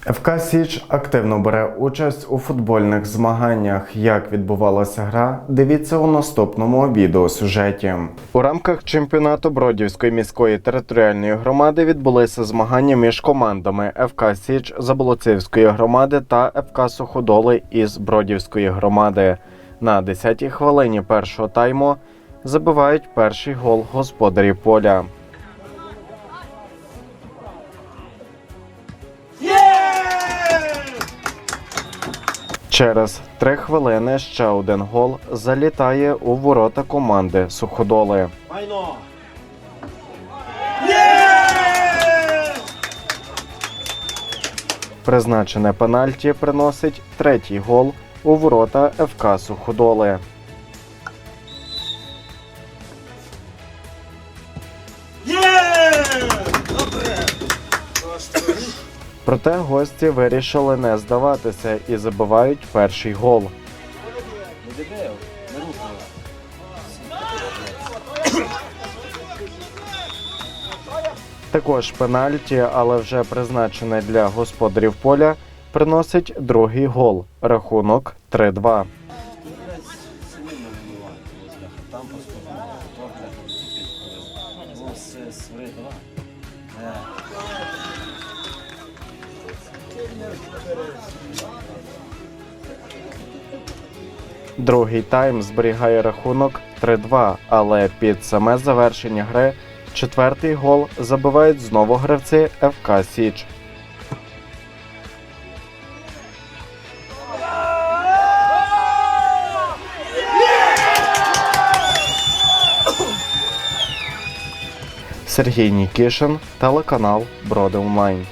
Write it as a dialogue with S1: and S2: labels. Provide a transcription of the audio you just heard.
S1: ФК Січ активно бере участь у футбольних змаганнях. Як відбувалася гра, дивіться у наступному відеосюжеті. У рамках чемпіонату Бродівської міської територіальної громади відбулися змагання між командами ФК Січ Заболоцівської громади та ФК Суходоли із Бродівської громади. На 10-й хвилині першого тайму забивають перший гол господарів поля. Через три хвилини ще один гол залітає у ворота команди Суходоли.
S2: Майно!
S1: Призначене пенальті приносить третій гол у ворота ФК Суходоли. Проте гості вирішили не здаватися і забивають перший гол. Також пенальті, але вже призначене для господарів поля, приносить другий гол. Рахунок 3-2.
S2: Сильно вибиває, там поспорно.
S1: Другий тайм зберігає рахунок 3-2, але під саме завершення гри четвертий гол забивають знову гравці ФК Січ. Сергій Нікішин, телеканал Броди Онлайн.